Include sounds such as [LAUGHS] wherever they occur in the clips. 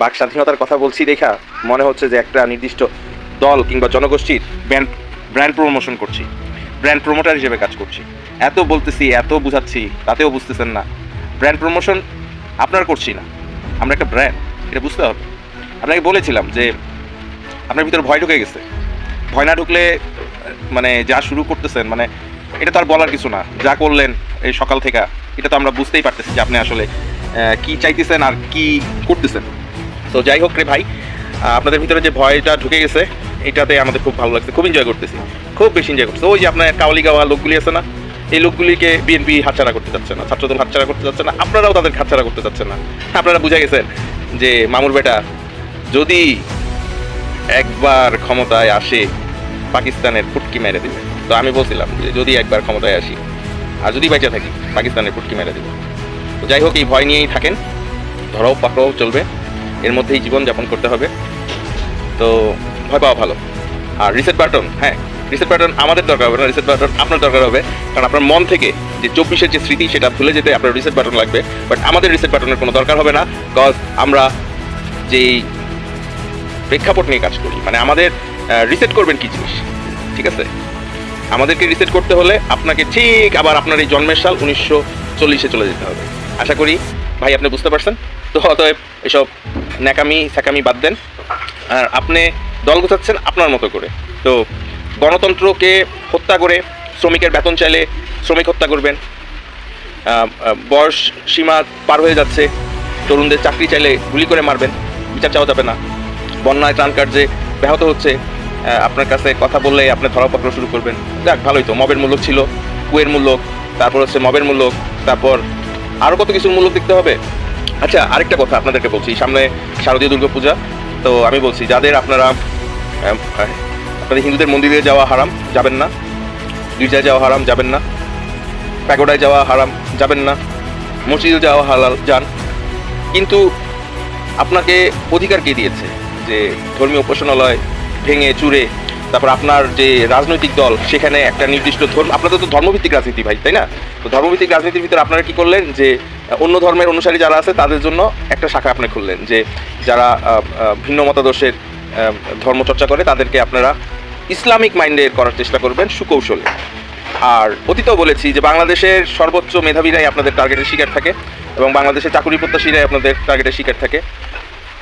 বাক স্বাধীনতার কথা বলছি দেখা মনে হচ্ছে যে একটা নির্দিষ্ট দল কিংবা জনগোষ্ঠীর ব্র্যান্ড ব্র্যান্ড প্রমোশন করছি ব্র্যান্ড প্রমোটার হিসেবে কাজ করছি। এত বলতেছি, এত বুঝাচ্ছি, তাতেও বুঝতেছেন না। ব্র্যান্ড প্রমোশন আপনার করছি না। আমরা একটা ব্র্যান্ড এটা বুঝতে হবে। আপনাকে বলেছিলাম যে আপনার ভিতরে ভয় ঢুকে গেছে। ভয় না ঢুকলে মানে যা শুরু করতেছেন মানে এটা তো আর বলার কিছু না। যা করলেন এই সকাল থেকে, এটা তো আমরা বুঝতেই পারতেছি যে আপনি আসলে কি চাইতেছেন আর কি করতেছেন। তো যাই হোক রে ভাই আপনাদের ভিতরে যে ভয়টা ঢুকে গেছে, এটাতে আমাদের খুব ভালো লাগছে, খুব এনজয় করতেছি, খুব বেশি এনজয় করতেছি। ওই যে আপনার কাওয়ালি গাওয়া লোকগুলি আছে না, এই লোকগুলিকে বিএনপি হাতছাড়া করতে চাচ্ছে না, ছাত্রদল হাতছাড়া করতে চাচ্ছে না, আপনারাও তাদের হাতছাড়া করতে চাচ্ছেন না। আপনারা বুঝে গেছেন যে মামুর বেটা যদি একবার ক্ষমতায় আসে, পাকিস্তানের ফুটকি মেরে দেবে। তো আমি বলছিলাম যে যদি একবার ক্ষমতায় আসি, আর যদি বেঁচে থাকি, পাকিস্তানের ফুটকি মেরে দেবে। তো যাই হোক, এই ভয় নিয়েই থাকেন, ধরাও পাকড়াও চলবে। এর মধ্যেই জীবন যাপন করতে হবে। তো ভয় পাওয়া ভালো। আর রিসেট বাটন হ্যাঁ রিসেট বাটন আমাদের দরকার হবে না রিসেট বাটন আপনার দরকার হবে। কারণ আপনার মন থেকে যে চব্বিশের যে স্মৃতি, সেটা ভুলে যেতে আপনার রিসেট বাটন লাগবে। বাট আমাদের রিসেট বাটনের কোনো দরকার হবে না কজ আমরা যেই প্রেক্ষাপট নিয়ে কাজ করি মানে আমাদের রিসেট করবেন কি জিনিস, ঠিক আছে? আমাদেরকে রিসেট করতে হলে আপনাকে ঠিক আবার আপনার এই জন্মের সাল উনিশশো চল্লিশে চলে যেতে হবে। আশা করি ভাই আপনি বুঝতে পারছেন? তো অতএব এসব ন্যাকামি, স্যাকামি বাদ দেন। আর আপনি দল গোছাচ্ছেন আপনার মতো করে। তো গণতন্ত্রকে হত্যা করে শ্রমিকের বেতন চাইলে শ্রমিক হত্যা করবেন। বয়স সীমা পার হয়ে যাচ্ছে। তরুণদের চাকরি চাইলে গুলি করে মারবেন। বিচার চাওয়া যাবে না। বন্যায় ত্রাণ কার্যে ব্যাহত হচ্ছে। আপনার কাছে কথা বললে আপনি ধরাপত্র শুরু করবেন। যাক, ভালোই তো। মবের মূল্য ছিল, কুয়ের মূল্য তারপর হচ্ছে মবের মূল্য তারপর আরও কত কিছুর মূল্য দেখতে হবে? আচ্ছা আরেকটা কথা আপনাদেরকে বলছি। সামনে শারদীয় দুর্গাপূজা, তো আমি বলছি, যাদের আপনারা আপনাদের হিন্দুদের মন্দিরে যাওয়া হারাম, যাবেন না। গির্জায় যাওয়া হারাম, যাবেন না। প্যাগোডায় যাওয়া হারাম, যাবেন না। মসজিদে যাওয়া হালাল, যান। কিন্তু আপনাকে অধিকার কে দিয়েছে? যে ধর্মীয় উপাসনালয় ভেঙে, চুরে তারপর আপনার যে রাজনৈতিক দল সেখানে একটা নির্দিষ্ট ধর্ম আপনাদের তো ধর্মভিত্তিক রাজনীতি ভাই তাই না? তো ধর্মভিত্তিক রাজনীতির ভিতরে আপনারা কি করলেন? যে অন্য ধর্মের অনুসারী যারা আছে তাদের জন্য একটা শাখা আপনি খুললেন যে যারা ভিন্ন মতাদর্শের আহ, ধর্মচর্চা করে তাদেরকে আপনারা ইসলামিক মাইন্ডের করার চেষ্টা করবেন সুকৌশলে। আর অতীতেও বলেছি যে বাংলাদেশের সর্বোচ্চ মেধাবীরাই আপনাদের টার্গেটের শিকার থাকে এবং বাংলাদেশের চাকুরি প্রত্যাশীরাই আপনাদের টার্গেটের শিকার থাকে।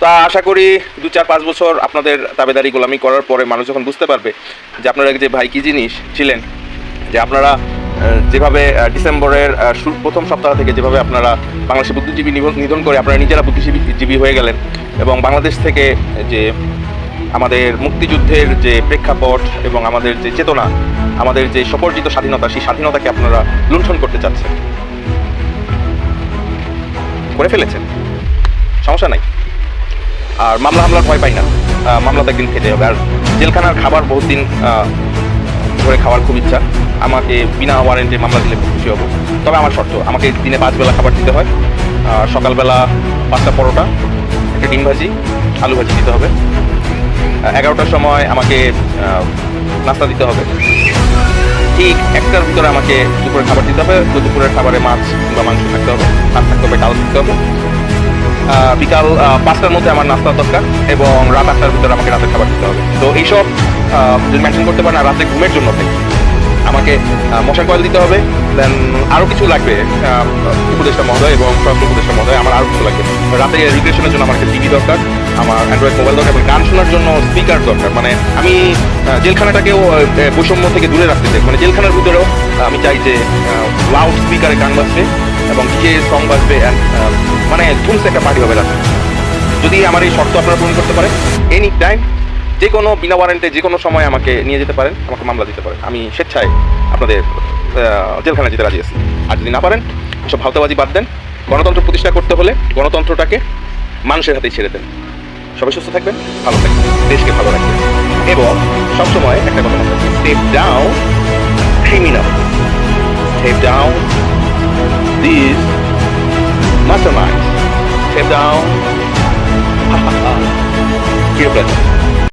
তা আশা করি দু চার পাঁচ বছর আপনাদের তাবেদারি গোলামি করার পরে মানুষ যখন বুঝতে পারবে যে আপনারা যে ভাই কী জিনিস ছিলেন, যে আপনারা যেভাবে ডিসেম্বরের প্রথম সপ্তাহ থেকে যেভাবে আপনারা বাংলাদেশের বুদ্ধিজীবী নিধন করে আপনারা নিজেরা বুদ্ধিজীবী জীবী হয়ে গেলেন এবং বাংলাদেশ থেকে যে আমাদের মুক্তিযুদ্ধের যে প্রেক্ষাপট এবং আমাদের যে চেতনা, আমাদের যে সপর্জিত স্বাধীনতা, সেই স্বাধীনতাকে আপনারা লুণ্ঠন করতে চাচ্ছেন। করে ফেলেছেন। সমস্যা নাই। আর মামলা হামলার ভয় পাই না। মামলা তো একদিন খেতে হবে। আর জেলখানার খাবার বহুত দিন ধরে খাওয়ার খুব ইচ্ছা। আমাকে বিনা ওয়ারেন্টে মামলা দিলে খুব খুশি হব। তবে আমার শর্ত, আমাকে দিনে পাঁচ বেলা খাবার দিতে হয়। সকালবেলা পাঁচটা পরোটা, একটা ডিম ভাজি, আলু ভাজি দিতে হবে। এগারোটার সময় আমাকে নাস্তা দিতে হবে। ঠিক একটার ভিতরে আমাকে দুপুরের খাবার দিতে হবে। তো দুপুরের খাবারে মাছ কিংবা মাংস থাকতে হবে। ভাত থাকতে হবে, ডাল থাকতে হবে। বিকাল পাঁচটার মধ্যে আমার নাস্তার দরকার এবং রাত আটটার ভিতরে আমাকে রাতের খাবার দিতে হবে। তো এইসব যদি মেনশন করতে পারেন রাতে ঘুমের জন্য আমাকে মশার কয়েল দিতে হবে দেন আরও কিছু লাগবে উপদেষ্টা মহোদয় এবং স্বরাষ্ট্র উপদেষ্টা মহোদয়, আমার আরও কিছু লাগবে। রাতে রিক্রিয়েশনের জন্য আমার টিভি দরকার, আমার অ্যান্ড্রয়েড মোবাইল দরকার এবং গান শোনার জন্য স্পিকার দরকার। মানে আমি জেলখানাটাকেও বৈষম্য থেকে দূরে রাখতে চাই। মানে জেলখানার ভিতরেও আমি চাই যে লাউড স্পিকারে গান বাজবে এবং ডিজে সং বাজবে আহ, মানে ধুমসে একটা পার্টি হবে রাতে যদি আমার এই শর্ত আপনারা পূরণ করতে পারেন এনি টাইম যে কোনো বিনা ওয়ারেন্টে যে কোনো সময় আমাকে নিয়ে যেতে পারেন আমাকে মামলা দিতে পারেন। আমি স্বেচ্ছায় আপনাদের আহ, জেলখানায় যেতে রাজি আছি। আর যদি না পারেন এসব ভাওতাবাজি বাদ দেন। গণতন্ত্র প্রতিষ্ঠা করতে হলে গণতন্ত্রটাকে মানুষের হাতেই ছেড়ে দেন। সবাই সুস্থ থাকবেন ভালো থাকবেন দেশকে ভালো রাখবেন। এবং সবসময় একটা কথা মনে রাখবেন step down criminal step down These masterminds step down. [LAUGHS] Gilbert.